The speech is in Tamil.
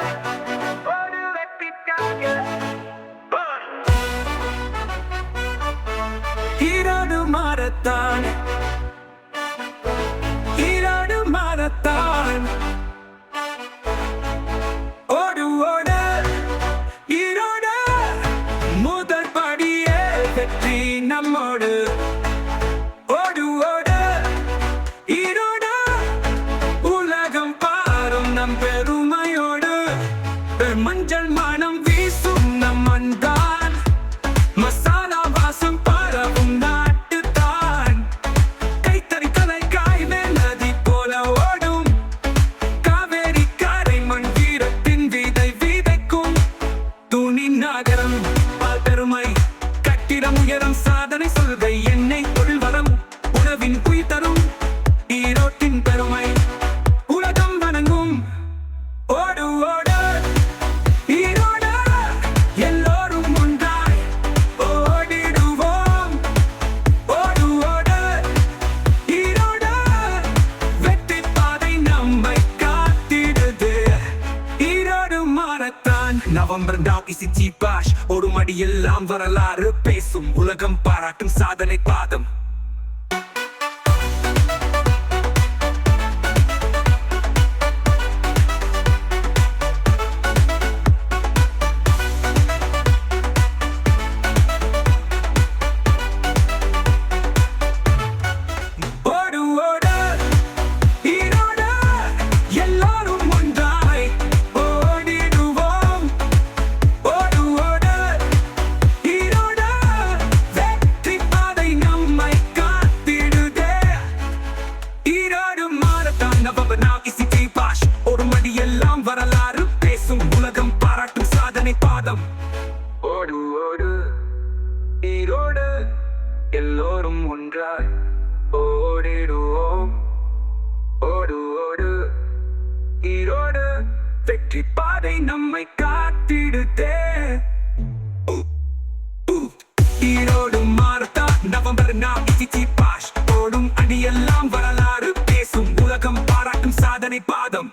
ஒரு மஞ்சள் மனம் வீசும் நம் மண்தான் மசாலா வாசம் பரவும் நாட்டுத்தான். கைத்தறி கலை காய்வே நதி போல ஓடும். காவேரி கரை மண் வீரத்தின் விதை விதைக்கும். துணி நகரம் பெருமை கட்டிடம் உயரம் சாதனை நான் நவம்பர் டாக்கி சிச்சி பாஷ். ஒரு மடியெல்லாம் வரலாறு பேசும். உலகம் பாராட்டும் சாதனை பாதம். ஈரோடு எல்லோரும் ஒன்றாய் ஓடிடுவோம். ஓடு ஓடு ஈரோடு வெற்றி பாதை நம்மை காத்திடுதே. ஈரோடு மாறுதா நவம்பர் நாம் பாஷ். ஓடும் அணியெல்லாம் வரலாறு பேசும். உலகம் பாராட்டும் சாதனை பாதம்.